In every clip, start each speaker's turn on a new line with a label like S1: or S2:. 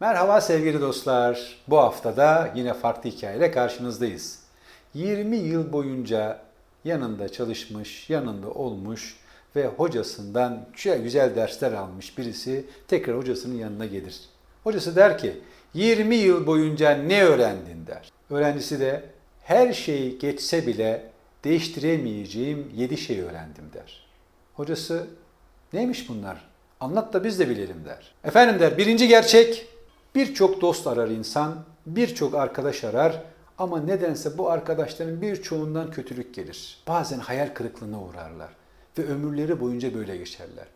S1: Merhaba sevgili dostlar. Bu haftada yine farklı hikayeyle karşınızdayız. 20 yıl boyunca yanında çalışmış, yanında olmuş ve hocasından güzel, dersler almış birisi tekrar hocasının yanına gelir. Hocası der ki 20 yıl boyunca ne öğrendin der. Öğrencisi de her şey geçse bile değiştiremeyeceğim 7 şey öğrendim der. Hocası neymiş bunlar? Anlat da biz de bilelim der. Efendim der birinci gerçek birçok dost arar insan, birçok arkadaş arar ama nedense bu arkadaşların birçoğundan kötülük gelir. Bazen hayal kırıklığına uğrarlar ve ömürleri boyunca böyle geçerler.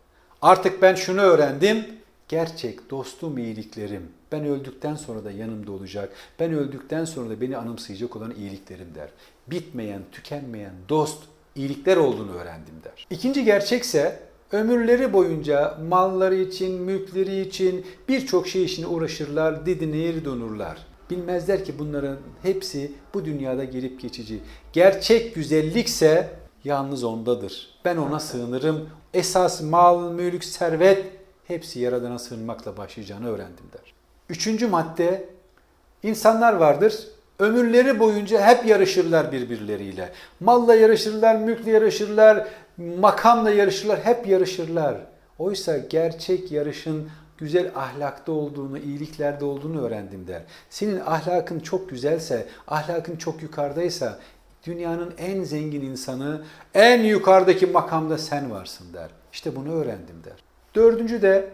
S1: Artık ben şunu öğrendim. Gerçek dostum iyiliklerim. Ben öldükten sonra da yanımda olacak. Ben öldükten sonra da beni anımsayacak olan iyiliklerim der. Bitmeyen, tükenmeyen dost iyilikler olduğunu öğrendim der. İkinci gerçekse ömürleri boyunca malları için, mülkleri için birçok şey için uğraşırlar, didinir donurlar. Bilmezler ki bunların hepsi bu dünyada gelip geçici. Gerçek güzellikse yalnız ondadır. Ben ona sığınırım. Esas mal, mülk, servet hepsi Yaradan'a sığınmakla başlayacağını öğrendim der. Üçüncü madde İnsanlar vardır. Ömürleri boyunca hep yarışırlar birbirleriyle. Malla yarışırlar, mülkle yarışırlar, makamla yarışırlar, hep yarışırlar. Oysa gerçek yarışın güzel ahlakta olduğunu, iyiliklerde olduğunu öğrendim der. Senin ahlakın çok güzelse, ahlakın çok yukarıdaysa dünyanın en zengin insanı, en yukarıdaki makamda sen varsın der. İşte bunu öğrendim der. Dördüncü de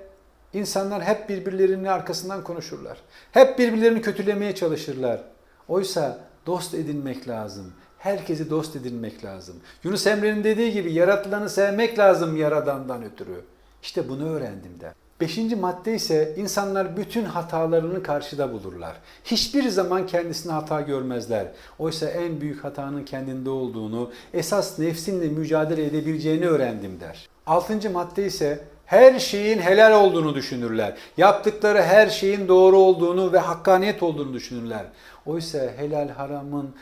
S1: İnsanlar hep birbirlerinin arkasından konuşurlar. Hep birbirlerini kötülemeye çalışırlar. Oysa dost edinmek lazım. Herkesi dost edinmek lazım. Yunus Emre'nin dediği gibi yaratılanı sevmek lazım yaradandan ötürü. İşte bunu öğrendim der. Beşinci madde ise insanlar bütün hatalarını karşıda bulurlar. Hiçbir zaman kendisine hata görmezler. Oysa en büyük hatanın kendinde olduğunu, esas nefsinle mücadele edebileceğini öğrendim der. Altıncı madde ise her şeyin helal olduğunu düşünürler. Yaptıkları her şeyin doğru olduğunu ve hakkaniyet olduğunu düşünürler. Oysa helal haramın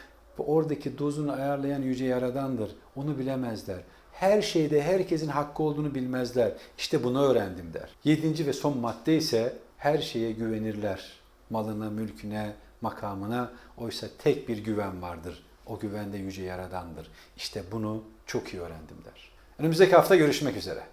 S1: oradaki dozunu ayarlayan yüce yaradandır. Onu bilemezler. Her şeyde herkesin hakkı olduğunu bilmezler. İşte bunu öğrendim der. Yedinci ve son madde ise her şeye güvenirler. Malına, mülküne, makamına. Oysa tek bir güven vardır. O güven de yüce yaradandır. İşte bunu çok iyi öğrendim der. Önümüzdeki hafta görüşmek üzere.